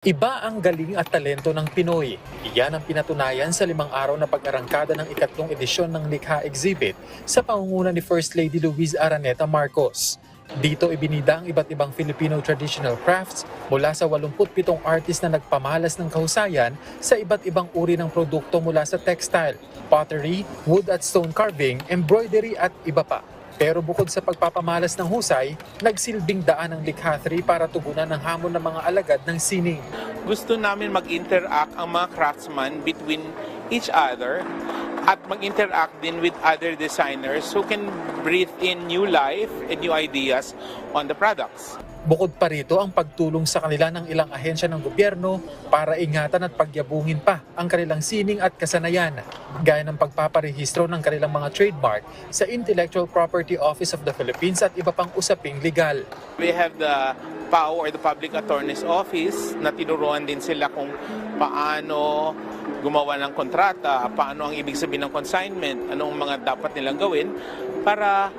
Iba ang galing at talento ng Pinoy. Iyan ang pinatunayan sa limang araw na pag-arangkada ng ikatlong edisyon ng Likha Exhibit sa pangunguna ni First Lady Louise Araneta Marcos. Dito ibinida ang iba't ibang Filipino traditional crafts mula sa 87 artist na nagpamalas ng kahusayan sa iba't ibang uri ng produkto mula sa textile, pottery, wood at stone carving, embroidery at iba pa. Pero bukod sa pagpapamalas ng husay, nagsilbing daan ang Likha 3 para tugunan ng hamon ng mga alagad ng sining. gusto namin mag-interact ang mga craftsmen between each other at mag-interact din with other designers who can breathe in new life and new ideas on the products. Bukod pa rito ang pagtulong sa kanila ng ilang ahensya ng gobyerno para ingatan at pagyabungin pa ang kanilang sining at kasanayan, gaya ng pagpaparehistro ng kanilang mga trademark sa Intellectual Property Office of the Philippines at iba pang usaping legal. We have the PAO or the Public Attorney's Office na tinuruan din sila kung paano gumawa ng kontrata, paano ang ibig sabihin ng consignment, anong mga dapat nilang gawin para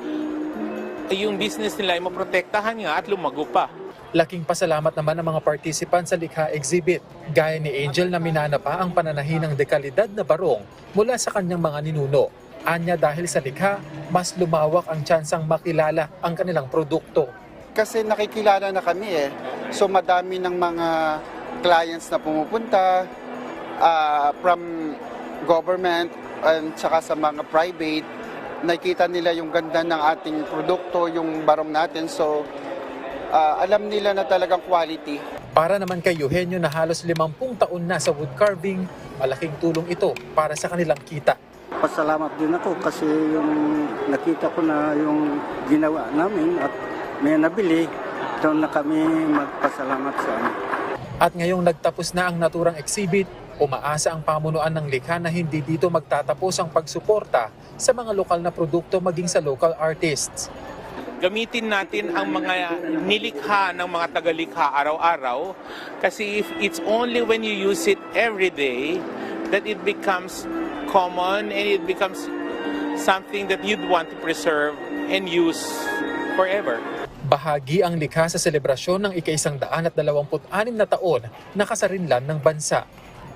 yung business nila ay maprotektahan nga at lumago pa. Laking pasalamat naman ng mga participants sa Likha Exhibit, gaya ni Angel na minana pa ang pananahi ng dekalidad na barong mula sa kanyang mga ninuno. Anya dahil sa likha, mas lumawak ang tsansang makilala ang kanilang produkto. kasi nakikilala na kami eh. So madami ng mga clients na pumupunta ah, from government and saka sa mga private. Nakikita nila yung ganda ng ating produkto, yung barong natin. So ah, alam nila na talagang quality. Para naman kay Eugenio na halos 50 taon na sa wood carving, malaking tulong ito para sa kanilang kita. Pasalamat din ako kasi yung nakita ko na yung ginawa namin at may nabili, doon na kami magpasalamat sa ano. At ngayong nagtapos na ang naturang exhibit, umaasa ang pamunuan ng likha na hindi dito magtatapos ang pagsuporta sa mga lokal na produkto maging sa local artists. gamitin natin ang mga nilikha ng mga tagalikha araw-araw kasi if it's only when you use it every day that it becomes common and it becomes something that you'd want to preserve and use forever. Bahagi ang likha sa selebrasyon ng ika-isang daan at dalawamput anim na taon na kasarinlan ng bansa.